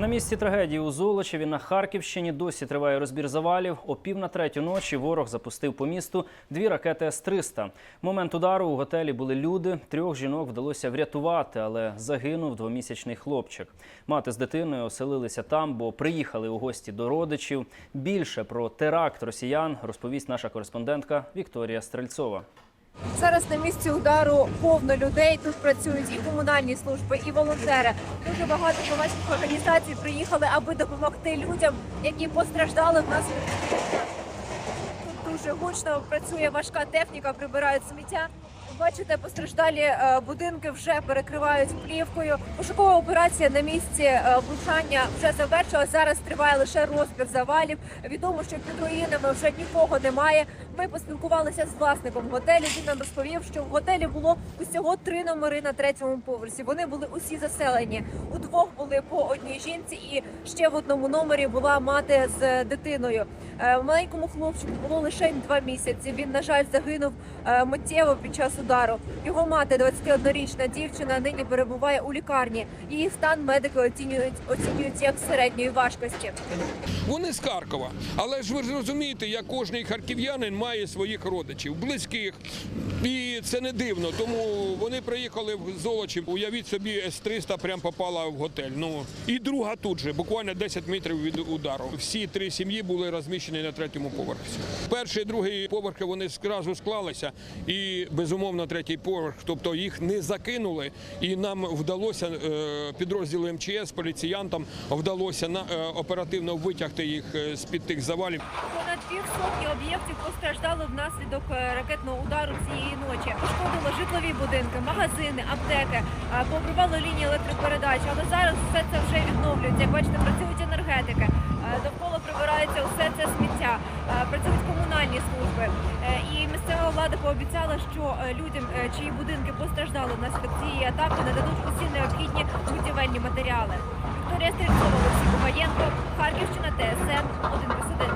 На місці трагедії у Золочеві на Харківщині досі триває розбір завалів. О пів на третю ночі ворог запустив по місту дві ракети С-300. Момент удару у готелі були люди. Трьох жінок вдалося врятувати, але загинув двомісячний хлопчик. Мати з дитиною оселилися там, бо приїхали у гості до родичів. Більше про теракт росіян розповість наша кореспондентка Вікторія Стрельцова. Зараз на місці удару повно людей. Тут працюють і комунальні служби, і волонтери. Дуже багато громадських організацій приїхали, аби допомогти людям, які постраждали внаслідок. Тут дуже гучно працює важка техніка, прибирають сміття. Бачите, постраждалі е, будинки вже перекривають плівкою. Пошукова операція на місці е, влучання вже завершилась. Зараз триває лише розбір завалів. Відомо, що під руїнами вже нікого немає. Ми поспілкувалися з власником готелю. Він нам розповів, що в готелі було усього три номери на третьому поверсі. Вони були усі заселені. У двох були по одній жінці, і ще в одному номері була мати з дитиною. Е, Маленькому хлопчику було лише два місяці. Він, на жаль, загинув миттєво під час удару. Його мати, 21-річна дівчина, нині перебуває у лікарні. Її стан медики оцінюють оцінюють як середньої важкості. Вони з Харкова. Але ж ви ж розумієте, як кожний харків'янин має своїх родичів, близьких. І це не дивно. Тому вони приїхали в Золочів. Уявіть собі, С-300 прям попала в готель. Ну і друга тут же, буквально 10 метрів від удару. Всі три сім'ї були розміщені на третьому поверсі. Перший і другий поверхи вони зразу склалися, і безумовно третій поверх, тобто їх не закинули, і нам вдалося е, підрозділу МЧС, поліціянтам вдалося на е, оперативно витягти їх е, з під тих завалів. Понад півсотні об'єктів постраждали внаслідок ракетного удару цієї ночі. Пошкодило житлові будинки, магазини, аптеки, е, лінії електропередач. Але зараз все це вже відновлюється. Як бачите, працюють енергетики. Довкола прибирається усе це сміття, працюють комунальні служби. І влада пообіцяла, що е, людям, е, чиї будинки постраждали внаслідок цієї атаки, нададуть усі необхідні будівельні матеріали. Вікторія Стрільцова, Олексій Кубаєнко, Харківщина, ТСН 1+,1.